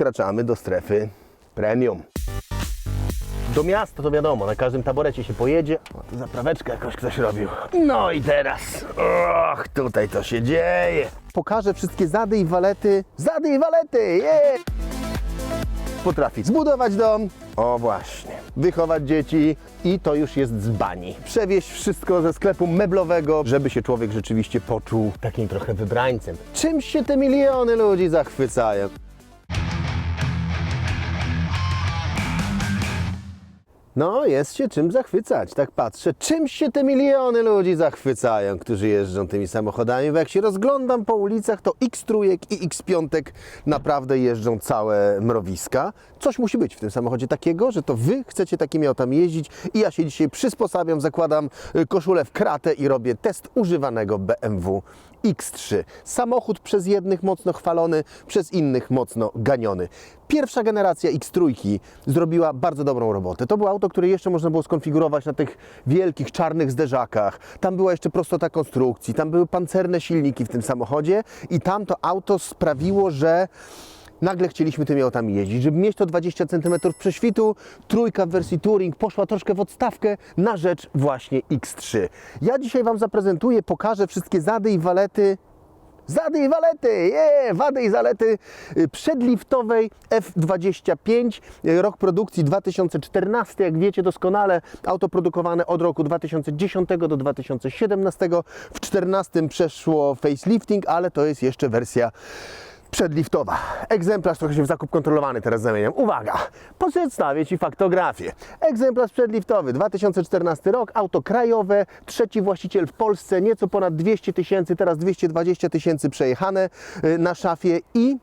wkraczamy do strefy premium. Do miasta to wiadomo, na każdym taborecie się pojedzie. O, tu zapraweczkę jakoś ktoś robił. No i teraz, och, tutaj to się dzieje. Pokażę wszystkie zady i walety. Zady i walety, yeah! Potrafi zbudować dom, o właśnie, wychować dzieci i to już jest z bani. Przewieźć wszystko ze sklepu meblowego, żeby się człowiek rzeczywiście poczuł takim trochę wybrańcem. Czymś się te miliony ludzi zachwycają. No, jest się czym zachwycać, tak patrzę. Czymś się te miliony ludzi zachwycają, którzy jeżdżą tymi samochodami, bo jak się rozglądam po ulicach, to X trójek i X piątek naprawdę jeżdżą całe mrowiska. Coś musi być w tym samochodzie takiego, że to wy chcecie takimi autami jeździć i ja się dzisiaj przysposabiam, zakładam y, koszulę w kratę i robię test używanego BMW X3. Samochód przez jednych mocno chwalony, przez innych mocno ganiony. Pierwsza generacja X3 zrobiła bardzo dobrą robotę. To było auto, które jeszcze można było skonfigurować na tych wielkich czarnych zderzakach. Tam była jeszcze prostota konstrukcji, tam były pancerne silniki w tym samochodzie i tam to auto sprawiło, że nagle chcieliśmy tymi autami jeździć. Żeby mieć to 20 cm prześwitu, trójka w wersji Touring poszła troszkę w odstawkę na rzecz właśnie X3. Ja dzisiaj Wam zaprezentuję, pokażę wszystkie zady i walety. Zady i walety, je, wady i zalety y, przedliftowej F25, y, rok produkcji 2014, jak wiecie doskonale, auto produkowane od roku 2010 do 2017, w 2014 przeszło facelifting, ale to jest jeszcze wersja przedliftowa. Egzemplarz trochę się w zakup kontrolowany teraz zamieniam. Uwaga, przedstawię Ci faktografię. Egzemplarz przedliftowy, 2014 rok, auto krajowe, trzeci właściciel w Polsce, nieco ponad 200 tysięcy, teraz 220 tysięcy przejechane y, na szafie i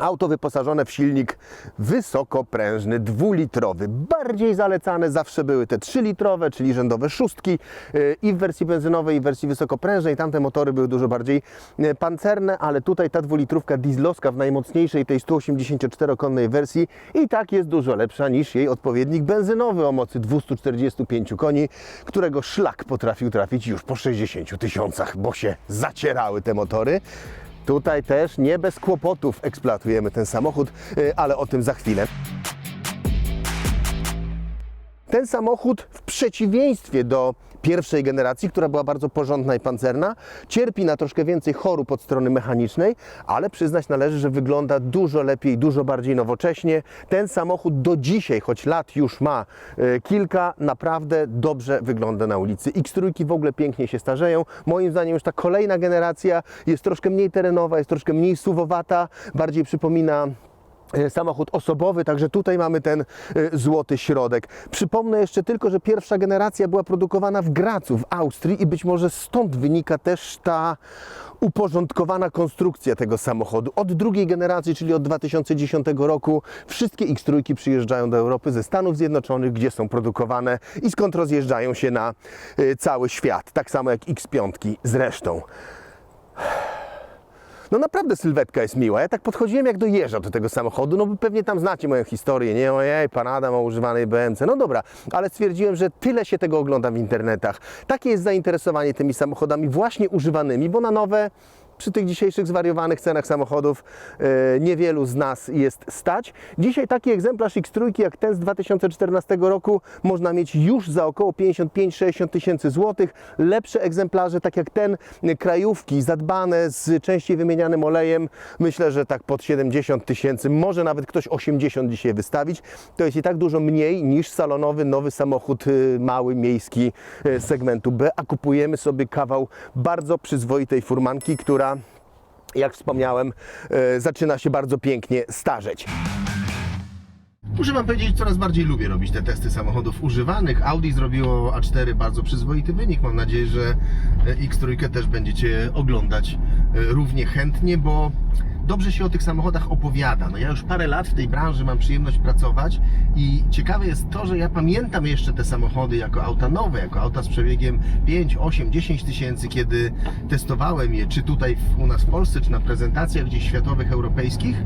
Auto wyposażone w silnik wysokoprężny, dwulitrowy. Bardziej zalecane zawsze były te 3-litrowe, czyli rzędowe szóstki yy, i w wersji benzynowej, i w wersji wysokoprężnej. Tamte motory były dużo bardziej yy, pancerne, ale tutaj ta dwulitrówka dieslowska w najmocniejszej tej 184-konnej wersji i tak jest dużo lepsza niż jej odpowiednik benzynowy o mocy 245 koni, którego szlak potrafił trafić już po 60 tysiącach, bo się zacierały te motory. Tutaj też nie bez kłopotów eksploatujemy ten samochód, y, ale o tym za chwilę. Ten samochód w przeciwieństwie do pierwszej generacji, która była bardzo porządna i pancerna, cierpi na troszkę więcej chorób od strony mechanicznej, ale przyznać należy, że wygląda dużo lepiej, dużo bardziej nowocześnie. Ten samochód do dzisiaj, choć lat już ma e, kilka, naprawdę dobrze wygląda na ulicy. X3 w ogóle pięknie się starzeją. Moim zdaniem już ta kolejna generacja jest troszkę mniej terenowa, jest troszkę mniej suwowata, bardziej przypomina samochód osobowy, także tutaj mamy ten e, złoty środek. Przypomnę jeszcze tylko, że pierwsza generacja była produkowana w Gracu, w Austrii i być może stąd wynika też ta uporządkowana konstrukcja tego samochodu. Od drugiej generacji, czyli od 2010 roku, wszystkie X3 przyjeżdżają do Europy ze Stanów Zjednoczonych, gdzie są produkowane i skąd rozjeżdżają się na e, cały świat. Tak samo jak X5 zresztą. No naprawdę sylwetka jest miła. Ja tak podchodziłem jak dojeżdżał do tego samochodu, no bo pewnie tam znacie moją historię, nie? Ojej, pan Adam o używanej BMC. No dobra, ale stwierdziłem, że tyle się tego ogląda w internetach. Takie jest zainteresowanie tymi samochodami właśnie używanymi, bo na nowe przy tych dzisiejszych zwariowanych cenach samochodów e, niewielu z nas jest stać. Dzisiaj taki egzemplarz X3 jak ten z 2014 roku można mieć już za około 55-60 tysięcy złotych. Lepsze egzemplarze, tak jak ten, e, krajówki zadbane z częściej wymienianym olejem, myślę, że tak pod 70 tysięcy, może nawet ktoś 80 dzisiaj wystawić. To jest i tak dużo mniej niż salonowy nowy samochód e, mały, miejski segmentu B, a kupujemy sobie kawał bardzo przyzwoitej furmanki, która jak wspomniałem, e, zaczyna się bardzo pięknie starzeć. Muszę Wam powiedzieć, coraz bardziej lubię robić te testy samochodów używanych. Audi zrobiło A4 bardzo przyzwoity wynik. Mam nadzieję, że e, X3 też będziecie oglądać e, równie chętnie, bo dobrze się o tych samochodach opowiada. No ja już parę lat w tej branży mam przyjemność pracować i ciekawe jest to, że ja pamiętam jeszcze te samochody jako auta nowe, jako auta z przebiegiem 5, 8, 10 tysięcy, kiedy testowałem je, czy tutaj u nas w Polsce, czy na prezentacjach gdzieś światowych, europejskich.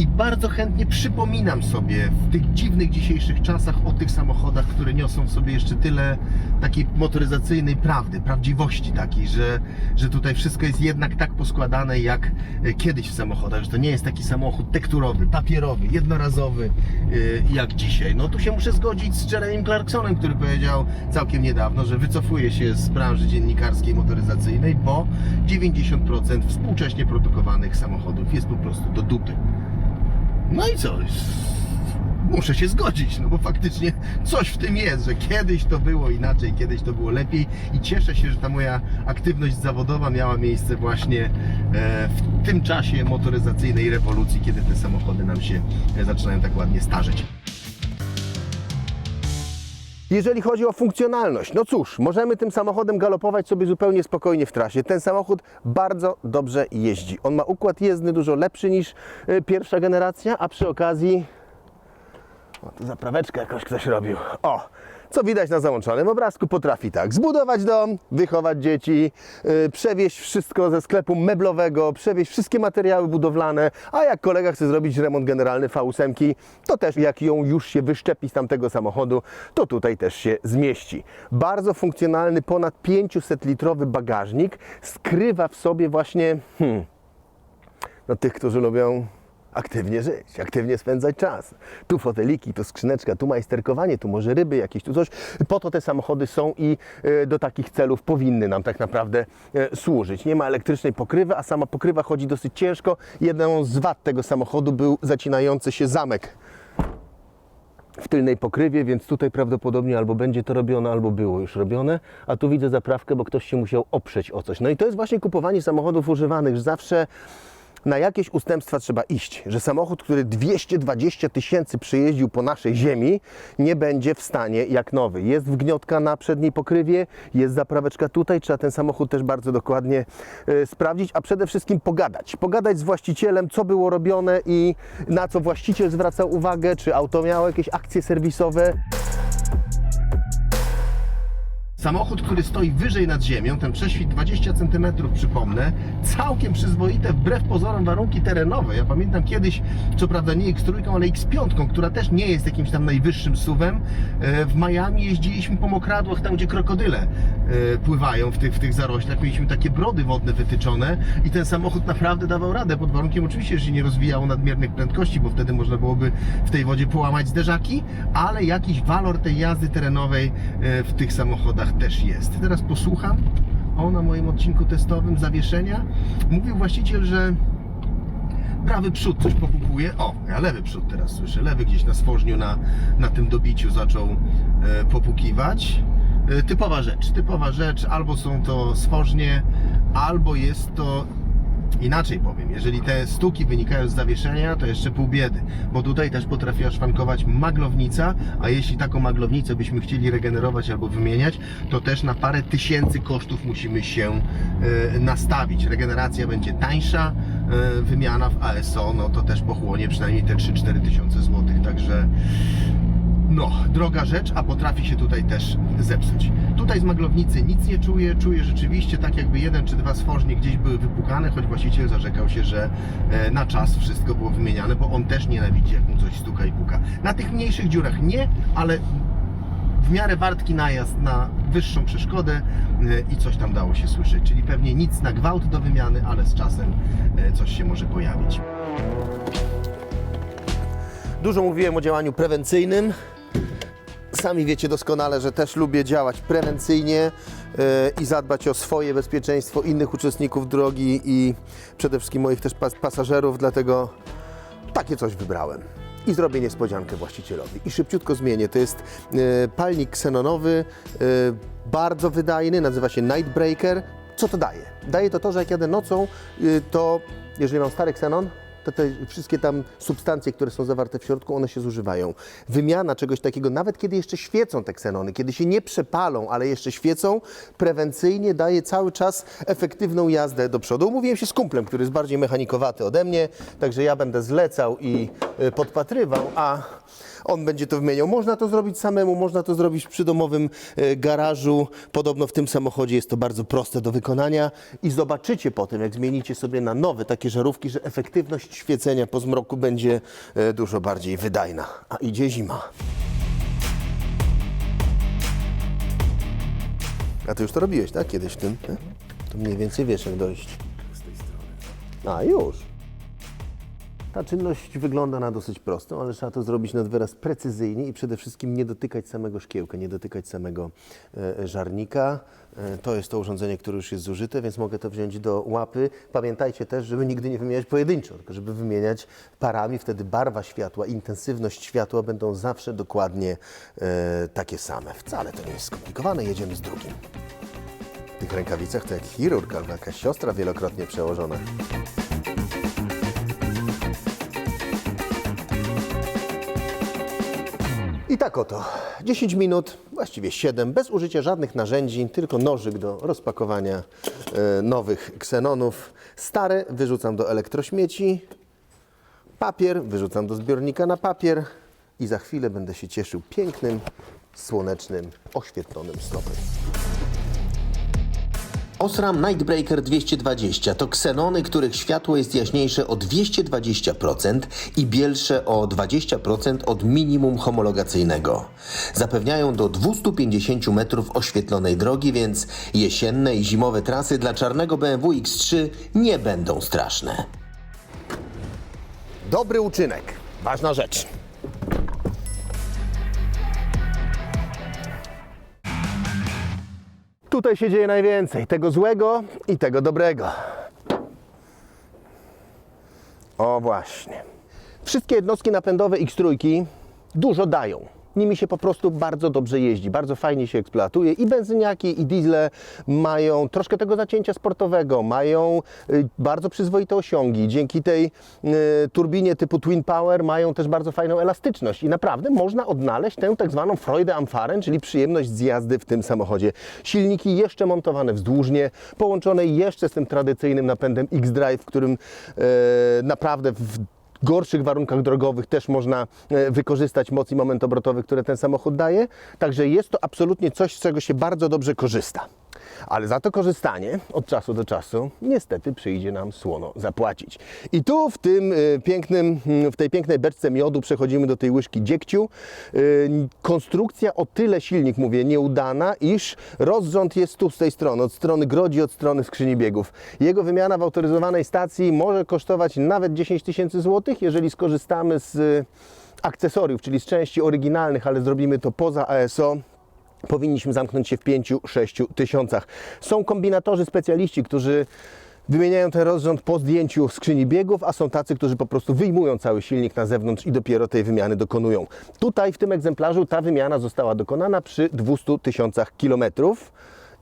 I bardzo chętnie przypominam sobie w tych dziwnych dzisiejszych czasach o tych samochodach, które niosą w sobie jeszcze tyle takiej motoryzacyjnej prawdy, prawdziwości takiej, że, że tutaj wszystko jest jednak tak poskładane jak e, kiedyś w samochodach, że to nie jest taki samochód tekturowy, papierowy, jednorazowy e, jak dzisiaj. No tu się muszę zgodzić z Jeremym Clarksonem, który powiedział całkiem niedawno, że wycofuje się z branży dziennikarskiej motoryzacyjnej, bo 90% współcześnie produkowanych samochodów jest po prostu do dupy. No i co? Muszę się zgodzić, no bo faktycznie coś w tym jest, że kiedyś to było inaczej, kiedyś to było lepiej i cieszę się, że ta moja aktywność zawodowa miała miejsce właśnie e, w tym czasie motoryzacyjnej rewolucji, kiedy te samochody nam się e, zaczynają tak ładnie starzeć. Jeżeli chodzi o funkcjonalność, no cóż, możemy tym samochodem galopować sobie zupełnie spokojnie w trasie. Ten samochód bardzo dobrze jeździ. On ma układ jezdny dużo lepszy niż y, pierwsza generacja, a przy okazji. O, tu zapraweczkę jakoś ktoś robił. O! Co widać na załączonym obrazku, potrafi tak zbudować dom, wychować dzieci, yy, przewieźć wszystko ze sklepu meblowego, przewieźć wszystkie materiały budowlane, a jak kolega chce zrobić remont generalny V8, to też jak ją już się wyszczepi z tamtego samochodu, to tutaj też się zmieści. Bardzo funkcjonalny, ponad 500-litrowy bagażnik skrywa w sobie właśnie hmm, no, tych, którzy lubią aktywnie żyć, aktywnie spędzać czas. Tu foteliki, tu skrzyneczka, tu majsterkowanie, tu może ryby jakieś, tu coś. Po to te samochody są i e, do takich celów powinny nam tak naprawdę e, służyć. Nie ma elektrycznej pokrywy, a sama pokrywa chodzi dosyć ciężko. Jedną z wad tego samochodu był zacinający się zamek w tylnej pokrywie, więc tutaj prawdopodobnie albo będzie to robione, albo było już robione, a tu widzę zaprawkę, bo ktoś się musiał oprzeć o coś. No i to jest właśnie kupowanie samochodów używanych, zawsze na jakieś ustępstwa trzeba iść, że samochód, który 220 tysięcy przejeździł po naszej ziemi, nie będzie w stanie jak nowy. Jest wgniotka na przedniej pokrywie, jest zapraweczka tutaj, trzeba ten samochód też bardzo dokładnie e, sprawdzić, a przede wszystkim pogadać. Pogadać z właścicielem, co było robione i na co właściciel zwracał uwagę, czy auto miało jakieś akcje serwisowe. Samochód, który stoi wyżej nad ziemią, ten prześwit 20 cm, przypomnę, całkiem przyzwoite, wbrew pozorom warunki terenowe. Ja pamiętam kiedyś, co prawda nie X3, ale X5, która też nie jest jakimś tam najwyższym suwem. E, W Miami jeździliśmy po mokradłach, tam gdzie krokodyle e, pływają w tych, w tych zaroślach. Mieliśmy takie brody wodne wytyczone i ten samochód naprawdę dawał radę, pod warunkiem oczywiście, że się nie rozwijało nadmiernych prędkości, bo wtedy można byłoby w tej wodzie połamać zderzaki, ale jakiś walor tej jazdy terenowej e, w tych samochodach też jest. Teraz posłucham o na moim odcinku testowym zawieszenia. Mówił właściciel, że prawy przód coś popukuje. O, ja lewy przód teraz słyszę. Lewy gdzieś na stworzniu, na, na tym dobiciu zaczął e, popukiwać. E, typowa rzecz, typowa rzecz. Albo są to stworznie, albo jest to Inaczej powiem, jeżeli te stuki wynikają z zawieszenia, to jeszcze pół biedy, bo tutaj też potrafiła szwankować maglownica, a jeśli taką maglownicę byśmy chcieli regenerować albo wymieniać, to też na parę tysięcy kosztów musimy się e, nastawić. Regeneracja będzie tańsza, e, wymiana w ASO, no to też pochłonie przynajmniej te 3-4 tysiące złotych, także no, droga rzecz, a potrafi się tutaj też zepsuć. Tutaj z maglownicy nic nie czuję, czuję rzeczywiście tak jakby jeden czy dwa stworznie gdzieś były wypukane, choć właściciel zarzekał się, że e, na czas wszystko było wymieniane, bo on też nienawidzi jak mu coś stuka i puka. Na tych mniejszych dziurach nie, ale w miarę wartki najazd na wyższą przeszkodę e, i coś tam dało się słyszeć, czyli pewnie nic na gwałt do wymiany, ale z czasem e, coś się może pojawić. Dużo mówiłem o działaniu prewencyjnym. Sami wiecie doskonale, że też lubię działać prewencyjnie yy, i zadbać o swoje bezpieczeństwo, innych uczestników drogi i przede wszystkim moich też pas pasażerów, dlatego takie coś wybrałem. I zrobię niespodziankę właścicielowi. I szybciutko zmienię. To jest yy, palnik ksenonowy, yy, bardzo wydajny, nazywa się Nightbreaker. Co to daje? Daje to to, że jak jadę nocą, to jeżeli mam stary ksenon, to te wszystkie tam substancje, które są zawarte w środku, one się zużywają. Wymiana czegoś takiego, nawet kiedy jeszcze świecą te ksenony, kiedy się nie przepalą, ale jeszcze świecą, prewencyjnie daje cały czas efektywną jazdę do przodu. Umówiłem się z kumplem, który jest bardziej mechanikowaty ode mnie, także ja będę zlecał i y, podpatrywał, a On będzie to wymieniał. Można to zrobić samemu, można to zrobić przy domowym e, garażu. Podobno w tym samochodzie jest to bardzo proste do wykonania i zobaczycie potem, jak zmienicie sobie na nowe takie żarówki, że efektywność świecenia po zmroku będzie e, dużo bardziej wydajna. A idzie zima. A ty już to robiłeś, tak? Kiedyś w tym? nie? To mniej więcej wiesz, jak dojść. A, już. Ta czynność wygląda na dosyć prostą, ale trzeba to zrobić nad wyraz precyzyjnie i przede wszystkim nie dotykać samego szkiełka, nie dotykać samego e, żarnika. E, to jest to urządzenie, które już jest zużyte, więc mogę to wziąć do łapy. Pamiętajcie też, żeby nigdy nie wymieniać pojedynczo, tylko żeby wymieniać parami. Wtedy barwa światła, intensywność światła będą zawsze dokładnie e, takie same. Wcale to nie jest skomplikowane. Jedziemy z drugim. W tych rękawicach to jak chirurg albo jakaś siostra wielokrotnie przełożona. I tak oto, 10 minut, właściwie 7, bez użycia żadnych narzędzi, tylko nożyk do rozpakowania e, nowych ksenonów. Stare wyrzucam do elektrośmieci, papier wyrzucam do zbiornika na papier i za chwilę będę się cieszył pięknym, słonecznym, oświetlonym snopem. Osram Nightbreaker 220 to ksenony, których światło jest jaśniejsze o 220% i bielsze o 20% od minimum homologacyjnego. Zapewniają do 250 metrów oświetlonej drogi, więc jesienne i zimowe trasy dla czarnego BMW X3 nie będą straszne. Dobry uczynek, ważna rzecz. Tutaj się dzieje najwięcej tego złego i tego dobrego. O właśnie. Wszystkie jednostki napędowe X3 dużo dają. Nimi się po prostu bardzo dobrze jeździ, bardzo fajnie się eksploatuje i benzyniaki i diesle mają troszkę tego zacięcia sportowego, mają y, bardzo przyzwoite osiągi. Dzięki tej y, turbinie typu Twin Power mają też bardzo fajną elastyczność i naprawdę można odnaleźć tę tak zwaną Freude am Fahren, czyli przyjemność z jazdy w tym samochodzie. Silniki jeszcze montowane wzdłużnie, połączone jeszcze z tym tradycyjnym napędem X-Drive, którym e, naprawdę w gorszych warunkach drogowych też można e, wykorzystać moc i moment obrotowy, które ten samochód daje. Także jest to absolutnie coś, z czego się bardzo dobrze korzysta. Ale za to korzystanie od czasu do czasu niestety przyjdzie nam słono zapłacić. I tu w tym e, pięknym, w tej pięknej beczce miodu przechodzimy do tej łyżki dziegciu. E, Konstrukcja o tyle silnik, mówię, nieudana, iż rozrząd jest tu z tej strony, od strony grodzi, od strony skrzyni biegów. Jego wymiana w autoryzowanej stacji może kosztować nawet 10 tysięcy złotych, jeżeli skorzystamy z akcesoriów, czyli z części oryginalnych, ale zrobimy to poza ASO powinniśmy zamknąć się w 5-6 tysiącach. Są kombinatorzy, specjaliści, którzy wymieniają ten rozrząd po zdjęciu skrzyni biegów, a są tacy, którzy po prostu wyjmują cały silnik na zewnątrz i dopiero tej wymiany dokonują. Tutaj w tym egzemplarzu ta wymiana została dokonana przy 200 tysiącach kilometrów.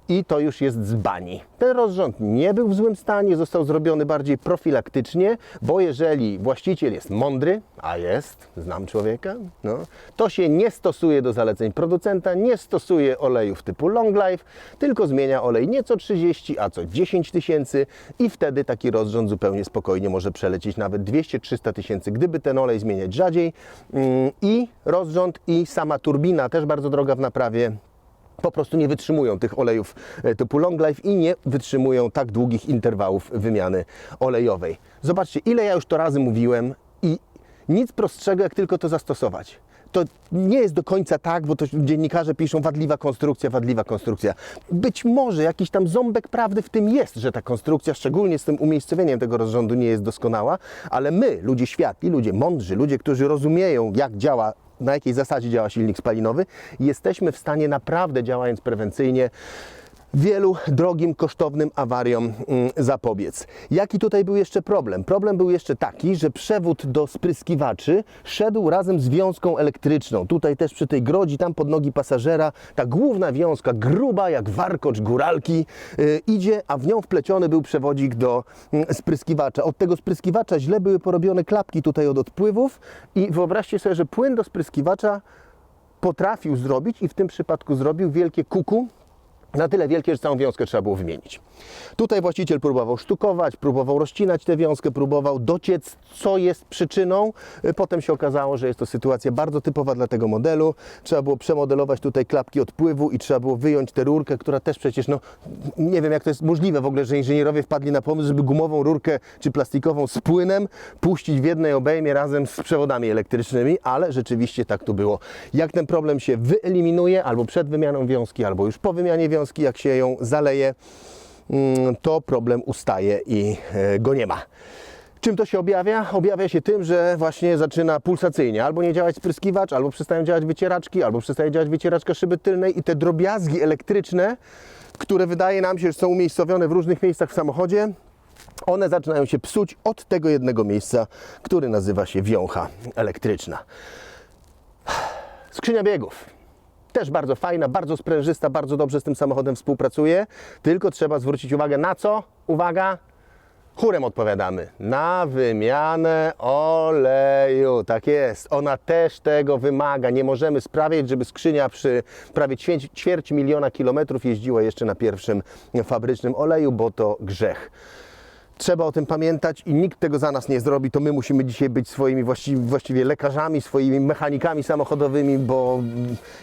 I to już jest z bani. Ten rozrząd nie był w złym stanie, został zrobiony bardziej profilaktycznie, bo jeżeli właściciel jest mądry, a jest, znam człowieka, no, to się nie stosuje do zaleceń producenta, nie stosuje olejów typu long life, tylko zmienia olej nie co 30, a co 10 tysięcy i wtedy taki rozrząd zupełnie spokojnie może przelecieć nawet 200-300 tysięcy, gdyby ten olej zmieniać rzadziej. Mm, I rozrząd i sama turbina, też bardzo droga w naprawie, po prostu nie wytrzymują tych olejów e, typu long life i nie wytrzymują tak długich interwałów wymiany olejowej. Zobaczcie, ile ja już to razy mówiłem i nic prostszego, jak tylko to zastosować. To nie jest do końca tak, bo to dziennikarze piszą wadliwa konstrukcja, wadliwa konstrukcja. Być może jakiś tam ząbek prawdy w tym jest, że ta konstrukcja, szczególnie z tym umiejscowieniem tego rozrządu, nie jest doskonała, ale my, ludzie światli, ludzie mądrzy, ludzie, którzy rozumieją, jak działa na jakiej zasadzie działa silnik spalinowy, jesteśmy w stanie naprawdę działając prewencyjnie wielu drogim, kosztownym awariom mm, zapobiec. Jaki tutaj był jeszcze problem? Problem był jeszcze taki, że przewód do spryskiwaczy szedł razem z wiązką elektryczną. Tutaj też przy tej grodzi, tam pod nogi pasażera, ta główna wiązka, gruba jak warkocz góralki, yy, idzie, a w nią wpleciony był przewodzik do mm, spryskiwacza. Od tego spryskiwacza źle były porobione klapki tutaj od odpływów i wyobraźcie sobie, że płyn do spryskiwacza potrafił zrobić i w tym przypadku zrobił wielkie kuku, na tyle wielkie, że całą wiązkę trzeba było wymienić. Tutaj właściciel próbował sztukować, próbował rozcinać tę wiązkę, próbował dociec, co jest przyczyną. Y, Potem się okazało, że jest to sytuacja bardzo typowa dla tego modelu. Trzeba było przemodelować tutaj klapki odpływu i trzeba było wyjąć tę rurkę, która też przecież, no nie wiem jak to jest możliwe w ogóle, że inżynierowie wpadli na pomysł, żeby gumową rurkę czy plastikową z płynem puścić w jednej obejmie razem z przewodami elektrycznymi, ale rzeczywiście tak tu było. Jak ten problem się wyeliminuje, albo przed wymianą wiązki, albo już po wymianie wiązki, jak się ją zaleje, mm, to problem ustaje i e, go nie ma. Czym to się objawia? Objawia się tym, że właśnie zaczyna pulsacyjnie albo nie działać spryskiwacz, albo przestają działać wycieraczki, albo przestaje działać wycieraczka szyby tylnej i te drobiazgi elektryczne, które wydaje nam się, że są umiejscowione w różnych miejscach w samochodzie, one zaczynają się psuć od tego jednego miejsca, który nazywa się wiącha elektryczna. Skrzynia biegów. Też bardzo fajna, bardzo sprężysta, bardzo dobrze z tym samochodem współpracuje. Tylko trzeba zwrócić uwagę na co? Uwaga, chórem odpowiadamy. Na wymianę oleju. Tak jest. Ona też tego wymaga. Nie możemy sprawiać, żeby skrzynia przy prawie ćwierć, ćwierć miliona kilometrów jeździła jeszcze na pierwszym fabrycznym oleju, bo to grzech. Trzeba o tym pamiętać i nikt tego za nas nie zrobi. To my musimy dzisiaj być swoimi właściwie, właściwie lekarzami, swoimi mechanikami samochodowymi, bo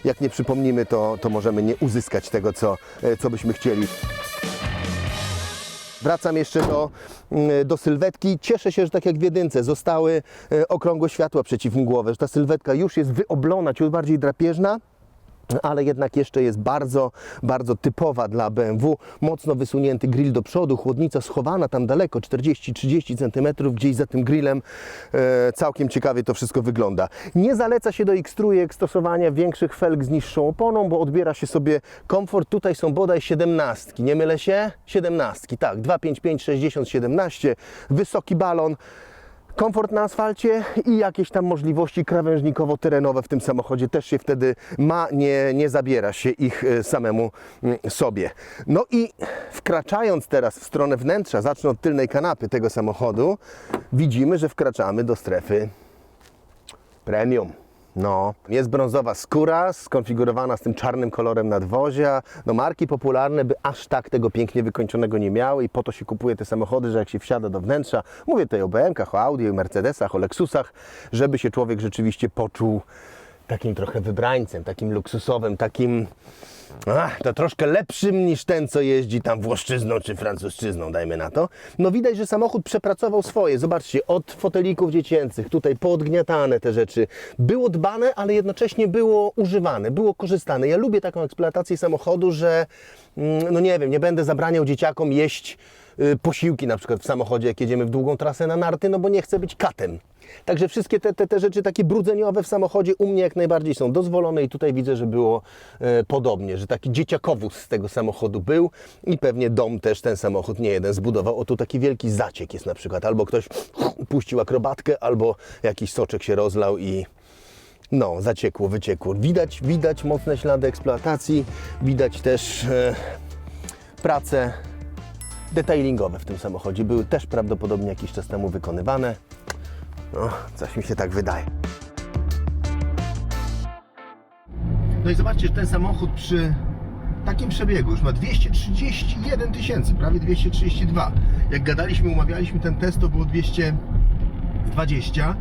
jak nie przypomnimy, to, to możemy nie uzyskać tego, co, e, co byśmy chcieli. Wracam jeszcze do, mm, do sylwetki. Cieszę się, że tak jak w jedynce zostały e, okrągłe światła przeciwmgłowe, że ta sylwetka już jest wyoblona, ciut bardziej drapieżna ale jednak jeszcze jest bardzo, bardzo typowa dla BMW. Mocno wysunięty grill do przodu, chłodnica schowana tam daleko, 40-30 cm, gdzieś za tym grillem. E, całkiem ciekawie to wszystko wygląda. Nie zaleca się do X-trójek stosowania większych felg z niższą oponą, bo odbiera się sobie komfort. Tutaj są bodaj 17, nie mylę się? 17, tak, 255 60 17, wysoki balon. Komfort na asfalcie i jakieś tam możliwości krawężnikowo-terenowe w tym samochodzie też się wtedy ma, nie, nie zabiera się ich e, samemu mm, sobie. No i wkraczając teraz w stronę wnętrza, zacznę od tylnej kanapy tego samochodu, widzimy, że wkraczamy do strefy premium. No, jest brązowa skóra, skonfigurowana z tym czarnym kolorem nadwozia. No, marki popularne by aż tak tego pięknie wykończonego nie miały i po to się kupuje te samochody, że jak się wsiada do wnętrza, mówię tutaj o BMKach, o Audi, o Mercedesach, o Lexusach, żeby się człowiek rzeczywiście poczuł takim trochę wybrańcem, takim luksusowym, takim ach, to troszkę lepszym niż ten, co jeździ tam włoszczyzną czy francuszczyzną, dajmy na to. No widać, że samochód przepracował swoje. Zobaczcie, od fotelików dziecięcych, tutaj poodgniatane te rzeczy. Było dbane, ale jednocześnie było używane, było korzystane. Ja lubię taką eksploatację samochodu, że mm, no nie wiem, nie będę zabraniał dzieciakom jeść posiłki na przykład w samochodzie, jak jedziemy w długą trasę na narty, no bo nie chcę być katem. Także wszystkie te, te, te rzeczy takie brudzeniowe w samochodzie u mnie jak najbardziej są dozwolone i tutaj widzę, że było e, podobnie, że taki dzieciakowóz z tego samochodu był i pewnie dom też ten samochód nie jeden zbudował. O tu taki wielki zaciek jest na przykład, albo ktoś puścił akrobatkę, albo jakiś soczek się rozlał i no, zaciekło, wyciekło. Widać, widać mocne ślady eksploatacji, widać też e, prace detailingowe w tym samochodzie. Były też prawdopodobnie jakiś czas temu wykonywane. No, coś mi się tak wydaje. No i zobaczcie, że ten samochód przy takim przebiegu już ma 231 tysięcy, prawie 232. Jak gadaliśmy, umawialiśmy ten test, to było 220,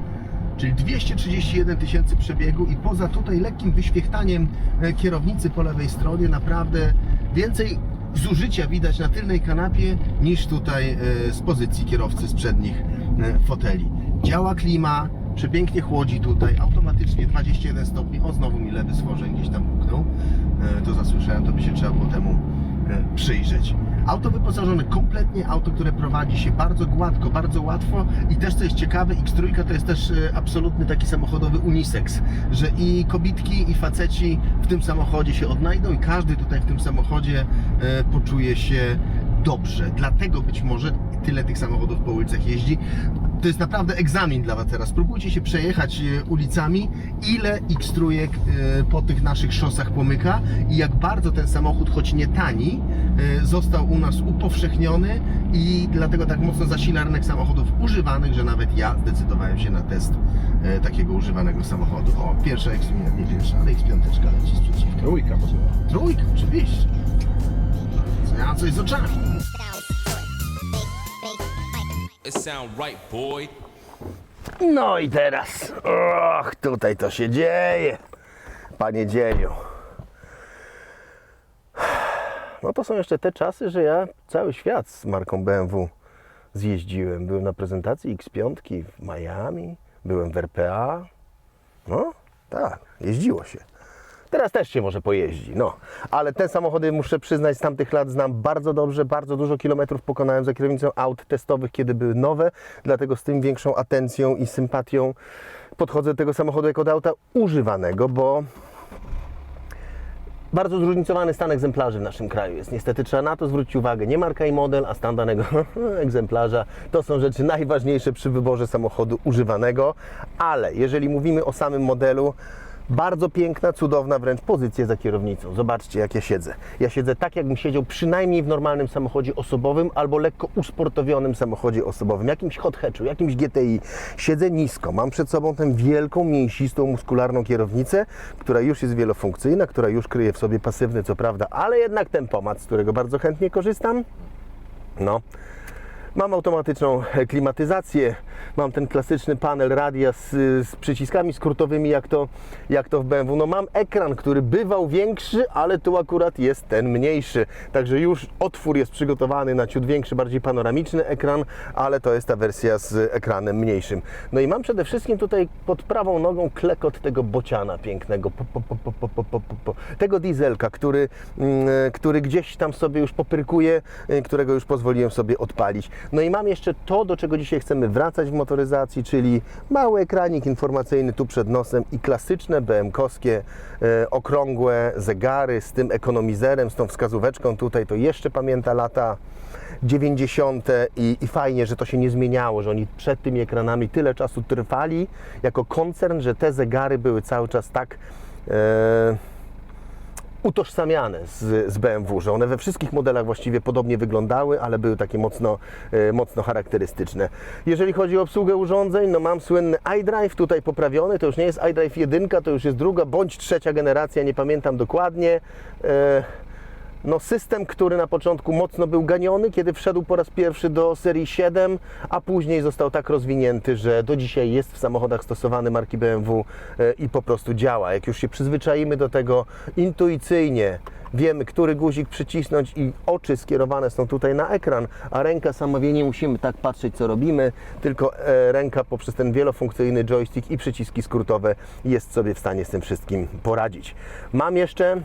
czyli 231 tysięcy przebiegu i poza tutaj lekkim wyświechtaniem e, kierownicy po lewej stronie naprawdę więcej zużycia widać na tylnej kanapie niż tutaj e, z pozycji kierowcy z przednich e, foteli. Działa klima, przepięknie chłodzi tutaj, automatycznie 21 stopni. O, znowu mi lewy stworzeń gdzieś tam puknął. E, To zasłyszałem, to by się trzeba było temu przyjrzeć. Auto wyposażone kompletnie, auto, które prowadzi się bardzo gładko, bardzo łatwo i też co jest ciekawe, X3 to jest też e, absolutny taki samochodowy unisex, że i kobitki i faceci w tym samochodzie się odnajdą i każdy tutaj w tym samochodzie e, poczuje się dobrze. Dlatego być może tyle tych samochodów po ulicach jeździ. To jest naprawdę egzamin dla Was teraz. Spróbujcie się przejechać e, ulicami, ile X3 e, po tych naszych szosach pomyka i jak bardzo ten samochód, choć nie tani, e, został u nas upowszechniony i dlatego tak mocno zasila rynek samochodów używanych, że nawet ja zdecydowałem się na test takiego używanego samochodu. O, pierwsza X, nie, pierwsza, ale X5 leci z przeciwka. Trójka poszła. Trójka, oczywiście. a coś z oczami. No i teraz, och, tutaj to się dzieje, panie dzieniu. No to są jeszcze te czasy, że ja cały świat z marką BMW zjeździłem. Byłem na prezentacji X5 w Miami, byłem w RPA. No, tak, jeździło się. Teraz też się może pojeździ, no. Ale te samochody, muszę przyznać, z tamtych lat znam bardzo dobrze, bardzo dużo kilometrów pokonałem za kierownicą aut testowych, kiedy były nowe, dlatego z tym większą atencją i sympatią podchodzę do tego samochodu jako do auta używanego, bo bardzo zróżnicowany stan egzemplarzy w naszym kraju jest. Niestety trzeba na to zwrócić uwagę. Nie marka i model, a stan danego egzemplarza to są rzeczy najważniejsze przy wyborze samochodu używanego. Ale jeżeli mówimy o samym modelu, bardzo piękna, cudowna wręcz pozycja za kierownicą. Zobaczcie, jak ja siedzę. Ja siedzę tak, jakbym siedział przynajmniej w normalnym samochodzie osobowym albo lekko usportowionym samochodzie osobowym, jakimś hot hatchu, jakimś GTI. Siedzę nisko. Mam przed sobą tę wielką, mięsistą, muskularną kierownicę, która już jest wielofunkcyjna, która już kryje w sobie pasywny, co prawda, ale jednak tempomat, z którego bardzo chętnie korzystam. No. Mam automatyczną e, klimatyzację, mam ten klasyczny panel radia z, e, z, przyciskami skrótowymi, jak to, jak to w BMW. No mam ekran, który bywał większy, ale tu akurat jest ten mniejszy. Także już otwór jest przygotowany na ciut większy, bardziej panoramiczny ekran, ale to jest ta wersja z ekranem mniejszym. No i mam przede wszystkim tutaj pod prawą nogą klekot tego bociana pięknego, po, po, po, tego dieselka, który, mm, e, który gdzieś tam sobie już popyrkuje, którego już pozwoliłem sobie odpalić. No i mam jeszcze to, do czego dzisiaj chcemy wracać w motoryzacji, czyli mały ekranik informacyjny tu przed nosem i klasyczne BM-kowskie e, okrągłe zegary z tym ekonomizerem, z tą wskazóweczką tutaj, to jeszcze pamięta lata 90. I, i fajnie, że to się nie zmieniało, że oni przed tymi ekranami tyle czasu trwali jako koncern, że te zegary były cały czas tak e, utożsamiane z, z BMW, że one we wszystkich modelach właściwie podobnie wyglądały, ale były takie mocno, e, mocno charakterystyczne. Jeżeli chodzi o obsługę urządzeń, no mam słynny iDrive tutaj poprawiony, to już nie jest iDrive 1, to już jest druga bądź trzecia generacja, nie pamiętam dokładnie. No system, który na początku mocno był ganiony, kiedy wszedł po raz pierwszy do serii 7, a później został tak rozwinięty, że do dzisiaj jest w samochodach stosowany marki BMW e, i po prostu działa. Jak już się przyzwyczaimy do tego intuicyjnie, wiemy, który guzik przycisnąć i oczy skierowane są tutaj na ekran, a ręka samowie nie musimy tak patrzeć, co robimy, tylko e, ręka poprzez ten wielofunkcyjny joystick i przyciski skrótowe jest sobie w stanie z tym wszystkim poradzić. Mam jeszcze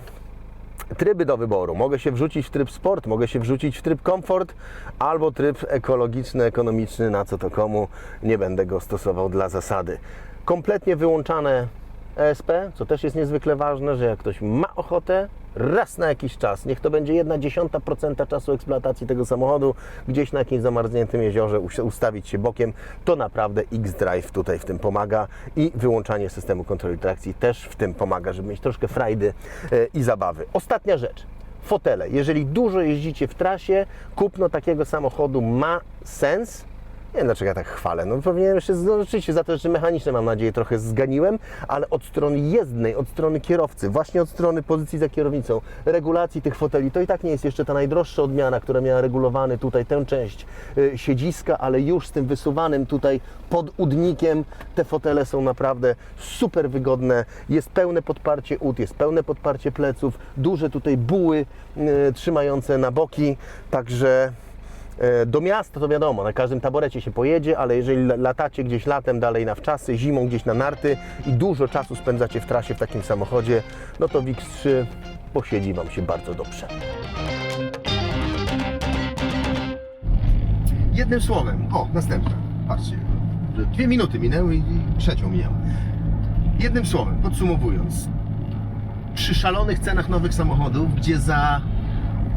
tryby do wyboru. Mogę się wrzucić w tryb sport, mogę się wrzucić w tryb komfort albo tryb ekologiczny, ekonomiczny, na co to komu. Nie będę go stosował dla zasady. Kompletnie wyłączane ESP, co też jest niezwykle ważne, że jak ktoś ma ochotę, raz na jakiś czas, niech to będzie jedna dziesiąta procenta czasu eksploatacji tego samochodu, gdzieś na jakimś zamarzniętym jeziorze us- ustawić się bokiem, to naprawdę X-Drive tutaj w tym pomaga i wyłączanie systemu kontroli trakcji też w tym pomaga, żeby mieć troszkę frajdy e, i zabawy. Ostatnia rzecz. Fotele. Jeżeli dużo jeździcie w trasie, kupno takiego samochodu ma sens, nie wiem dlaczego ja tak chwalę. No powinienem jeszcze, no rzeczywiście za te rzeczy mechaniczne mam nadzieję trochę zganiłem, ale od strony jezdnej, od strony kierowcy, właśnie od strony pozycji za kierownicą, regulacji tych foteli, to i tak nie jest jeszcze ta najdroższa odmiana, która miała regulowany tutaj tę część y, siedziska, ale już z tym wysuwanym tutaj pod udnikiem te fotele są naprawdę super wygodne. Jest pełne podparcie ud, jest pełne podparcie pleców, duże tutaj buły y, trzymające na boki, także Do miasta to wiadomo, na każdym taborecie się pojedzie, ale jeżeli la- latacie gdzieś latem dalej na wczasy, zimą gdzieś na narty i dużo czasu spędzacie w trasie w takim samochodzie, no to VIX-3 posiedzi Wam się bardzo dobrze. Jednym słowem, o, następne, patrzcie, dwie minuty minęły i trzecią mijam. Jednym słowem, podsumowując, przy szalonych cenach nowych samochodów, gdzie za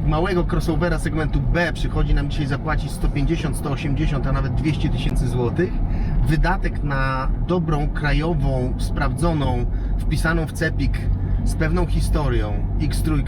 małego crossovera segmentu B przychodzi nam dzisiaj zapłacić 150, 180, a nawet 200 tysięcy złotych, wydatek na dobrą, krajową, sprawdzoną, wpisaną w cepik z pewną historią X3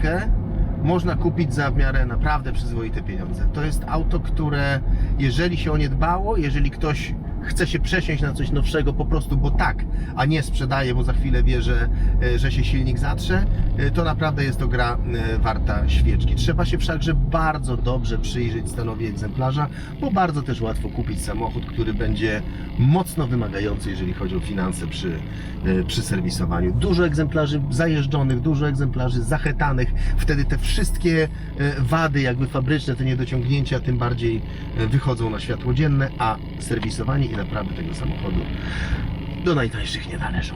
można kupić za w miarę naprawdę przyzwoite pieniądze. To jest auto, które jeżeli się o nie dbało, jeżeli ktoś chce się przesiąść na coś nowszego po prostu, bo tak, a nie sprzedaje, bo za chwilę wie, że, e, że się silnik zatrze, e, to naprawdę jest to gra e, warta świeczki. Trzeba się wszakże bardzo dobrze przyjrzeć stanowi egzemplarza, bo bardzo też łatwo kupić samochód, który będzie mocno wymagający, jeżeli chodzi o finanse przy, przy serwisowaniu. Dużo egzemplarzy zajeżdżonych, dużo egzemplarzy zachetanych, wtedy te wszystkie wady jakby fabryczne, te niedociągnięcia tym bardziej wychodzą na światło dzienne, a serwisowanie i naprawy tego samochodu do najtańszych nie należą.